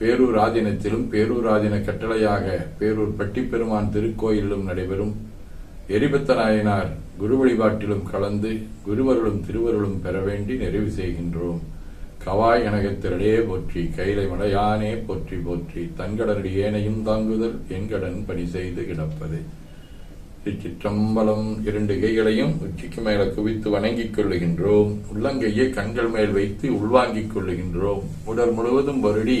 பேரூர் ஆதீனத்திலும் பேரூர் ஆதீன கட்டளையாக பேரூர் பட்டிப்பெருமான் திருக்கோயிலிலும் நடைபெறும். எரிபத்த நாயனார் குரு வழிபாட்டிலும் கலந்து குருவருளும் திருவருளும் பெற வேண்டி நிறைவு செய்கின்றோம். கவாய் கனகத்திரளே போற்றி கைலை மலையானே போற்றி போற்றி தன்கடனடி ஏனையும் தாங்குதல் என்கடன் பணி செய்து கிடப்பது. திருச்சிற்றம்பலம் இரண்டு கைகளையும் உச்சிக்கு மேல குவித்து வணங்கிக் கொள்ளுகின்றோம். உள்ளங்கையை கண்கள் மேல் வைத்து உள்வாங்கிக் கொள்ளுகின்றோம். உடல் முழுவதும் வருடி